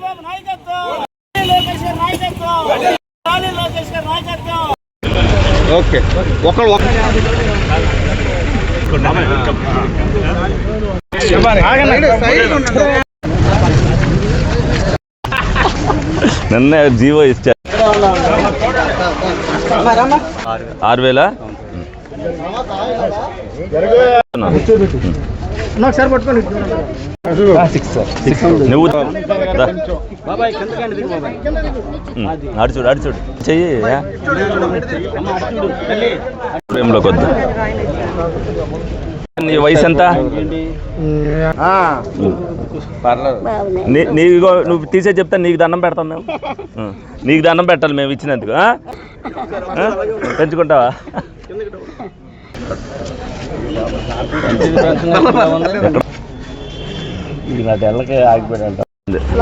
చంద్రబాబు నాయకత్వం. లోకేష్ గారి నాయకత్వం. నాని లోకేష్ గారి నాయకత్వం. ఓకే. ఒకళ్ళు ఒక నిన్న జీవో ఇచ్చారు ఆరు వేల? నువ్వు చూడు చూడు చెయ్యి వద్దు నీ వయసు ఎంత? నీ- నీకు నువ్వు తీసే చెప్తా నీకు దండం పెడతాం మేము. నీకు దండం పెట్టాలి మేము ఇచ్చినందుకు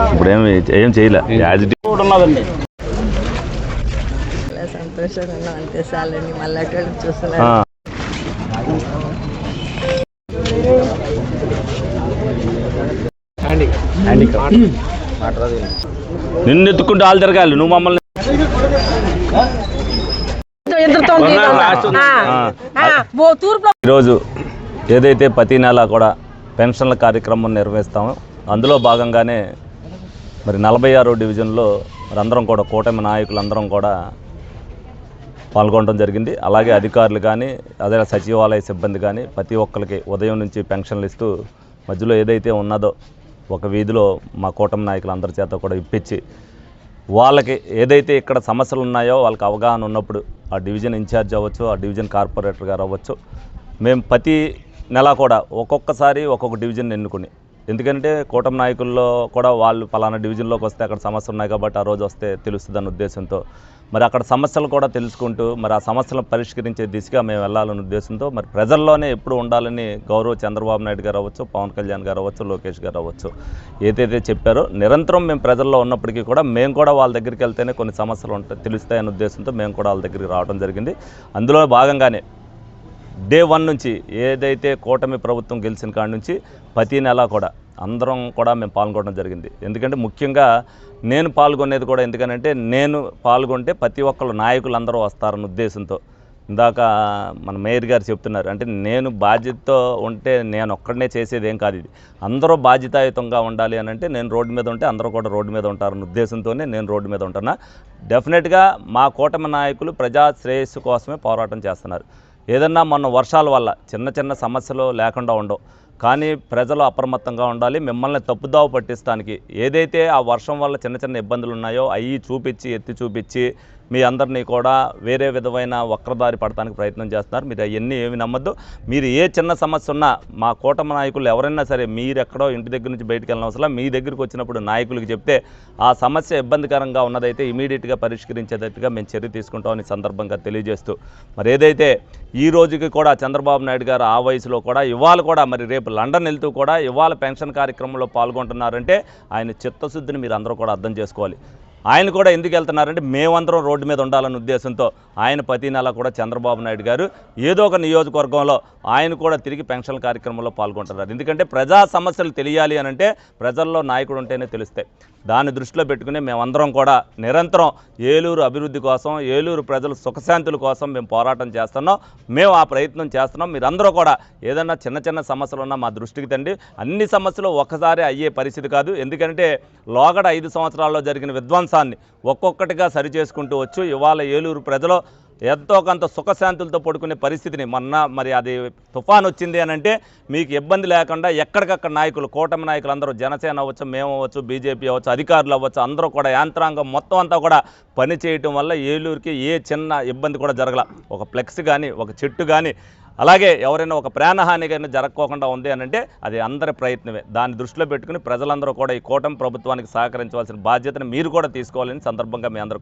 ఇప్పుడు ఏమి ఏం చేయలే. యాజ్ ఇట్ ఈజ్ ఉన్నదండి. చాలా సంతోషంగా ఉన్నాం అంతే చాలండి మళ్ళీ అటువంటి ఆ. చూస్తున్నారు నిన్ను ఎత్తుకుంటూ వాళ్ళు తిరగాలి నువ్వు మమ్మల్ని. ఈరోజు ఏదైతే ప్రతి నెల కూడా పెన్షన్ల కార్యక్రమం నిర్వహిస్తాము. అందులో భాగంగానే మరి నలభై ఆరో డివిజన్లో మరి అందరం కూడా కూటమి నాయకులందరం కూడా పాల్గొనడం జరిగింది. అలాగే అధికారులు కానీ అదే సచివాలయ సిబ్బంది కానీ ప్రతి ఒక్కరికి ఉదయం నుంచి పెన్షన్లు ఇస్తూ మధ్యలో ఏదైతే ఉన్నదో ఒక వీధిలో మా కూటమి నాయకులు అందరి చేత కూడా ఇప్పించి వాళ్ళకి ఏదైతే ఇక్కడ సమస్యలు ఉన్నాయో వాళ్ళకి అవగాహన ఉన్నప్పుడు ఆ డివిజన్ ఇన్ఛార్జ్ అవ్వచ్చు ఆ డివిజన్ కార్పొరేటర్ గారు అవ్వచ్చు మేము ప్రతి నెల కూడా ఒక్కొక్కసారి ఒక్కొక్క డివిజన్ ఎన్నుకుని. ఎందుకంటే కూటమి నాయకుల్లో కూడా వాళ్ళు ఫలానా డివిజన్లోకి వస్తే అక్కడ సమస్యలు ఉన్నాయి కాబట్టి ఆ రోజు వస్తే తెలుస్తుంది అన్న ఉద్దేశంతో. మరి అక్కడ సమస్యలు కూడా తెలుసుకుంటూ మరి ఆ సమస్యలను పరిష్కరించే దిశగా మేము వెళ్ళాలన్న ఉద్దేశంతో మరి ప్రజల్లోనే ఎప్పుడు ఉండాలని గౌరవ చంద్రబాబు నాయుడు గారు అవ్వచ్చు పవన్ కళ్యాణ్ గారు అవ్వచ్చు లోకేష్ గారు అవ్వచ్చు. ఏదైతే చెప్పారో నిరంతరం మేము ప్రజల్లో ఉన్నప్పటికీ కూడా మేము కూడా వాళ్ళ దగ్గరికి వెళ్తేనే కొన్ని సమస్యలు ఉంటాయి తెలుస్తాయన్న ఉద్దేశంతో మేము కూడా వాళ్ళ దగ్గరికి రావడం జరిగింది. అందులో భాగంగానే డే వన్ నుంచి ఏదైతే కూటమి ప్రభుత్వం గెలిచిన కాడి నుంచి ప్రతి నెల కూడా అందరం కూడా మేము పాల్గొనడం జరిగింది. ఎందుకంటే ముఖ్యంగా నేను పాల్గొనేది కూడా ఎందుకనంటే నేను పాల్గొంటే ప్రతి ఒక్కళ్ళు నాయకులు అందరూ వస్తారన్న ఉద్దేశంతో. ఇందాక మన మేయర్ గారు చెప్తున్నారు అంటే నేను బాధ్యతతో ఉంటే నేను ఒక్కడనే చేసేది ఏం కాదు ఇది. అందరూ బాధ్యతాయుతంగా ఉండాలి అని అంటే నేను రోడ్డు మీద ఉంటే అందరూ కూడా రోడ్డు మీద ఉంటారన్న ఉద్దేశంతోనే నేను రోడ్డు మీద ఉంటున్నా. డెఫినెట్గా మా కూటమి నాయకులు ప్రజా శ్రేయస్సు కోసమే పోరాటం చేస్తున్నారు. ఏదన్నా మొన్న వర్షాల వల్ల చిన్న చిన్న సమస్యలు లేకుండా ఉండవు. కానీ ప్రజలు అప్రమత్తంగా ఉండాలి మిమ్మల్ని తప్పుదావ పట్టిస్తానికి ఏదైతే ఆ వర్షం వల్ల చిన్న చిన్న ఇబ్బందులు ఉన్నాయో అవి చూపించి ఎత్తి చూపించి మీ అందరినీ కూడా వేరే విధమైన వక్రదారి పడటానికి ప్రయత్నం చేస్తున్నారు. మీరు అవన్నీ ఏమి నమ్మద్దు. మీరు ఏ చిన్న సమస్య ఉన్నా మా కూటమి నాయకులు ఎవరైనా సరే మీరెక్కడో ఇంటి దగ్గర నుంచి బయటకు వెళ్ళిన అవసరం మీ దగ్గరికి వచ్చినప్పుడు నాయకులకు చెప్తే ఆ సమస్య ఇబ్బందికరంగా ఉన్నదైతే ఇమీడియట్గా పరిష్కరించేటట్టుగా మేము చర్య తీసుకుంటామని సందర్భంగా తెలియజేస్తూ మరి ఏదైతే ఈ రోజుకి కూడా చంద్రబాబు నాయుడు గారు ఆ వయసులో కూడా ఇవాళ కూడా మరి రేపు లండన్ వెళ్తూ కూడా ఇవాళ పెన్షన్ కార్యక్రమంలో పాల్గొంటున్నారంటే ఆయన చిత్తశుద్ధిని మీరు అందరూ కూడా అర్థం చేసుకోవాలి. ఆయన కూడా ఎందుకు వెళ్తున్నారంటే మేమందరం రోడ్డు మీద ఉండాలనే ఉద్దేశంతో ఆయన ప్రతి నెల కూడా చంద్రబాబు నాయుడు గారు ఏదో ఒక నియోజకవర్గంలో ఆయన కూడా తిరిగి పెన్షన్ కార్యక్రమంలో పాల్గొంటున్నారు. ఎందుకంటే ప్రజా సమస్యలు తెలియాలి అని అంటే ప్రజల్లో నాయకుడు ఉంటేనే తెలుస్తాయి. దాన్ని దృష్టిలో పెట్టుకుని మేమందరం కూడా నిరంతరం ఏలూరు అభివృద్ధి కోసం ఏలూరు ప్రజల సుఖశాంతుల కోసం మేము పోరాటం చేస్తున్నాం. మేము ఆ ప్రయత్నం చేస్తున్నాం. మీరందరూ కూడా ఏదన్నా చిన్న చిన్న సమస్యలు ఉన్నా మా దృష్టికి తండి. అన్ని సమస్యలు ఒక్కసారి అయ్యే పరిస్థితి కాదు. ఎందుకంటే లోగడ ఐదు సంవత్సరాల్లో జరిగిన విధ్వంసాన్ని ఒక్కొక్కటిగా సరి చేసుకుంటూ వచ్చు. ఇవాళ ఏలూరు ప్రజలు ఎంతో కొంత సుఖశాంతులతో పడుకునే పరిస్థితిని మొన్న మరి అది తుఫాన్ వచ్చింది అని అంటే మీకు ఇబ్బంది లేకుండా ఎక్కడికక్కడ నాయకులు కూటమి నాయకులు అందరూ జనసేన అవ్వచ్చు మేము అవ్వచ్చు బీజేపీ అవ్వచ్చు అధికారులు అవ్వచ్చు అందరూ కూడా యాంత్రాంగం మొత్తం అంతా కూడా పని చేయటం వల్ల ఏలూరుకి ఏ చిన్న ఇబ్బంది కూడా జరగల. ఒక ఫ్లెక్స్ కానీ ఒక చెట్టు కానీ అలాగే ఎవరైనా ఒక ప్రాణహాని కానీ జరగకోకుండా ఉంది అని అంటే అది అందరి ప్రయత్నమే. దాన్ని దృష్టిలో పెట్టుకుని ప్రజలందరూ కూడా ఈ కూటమి ప్రభుత్వానికి సహకరించవలసిన బాధ్యతను మీరు కూడా తీసుకోవాలని సందర్భంగా మీ అందరూ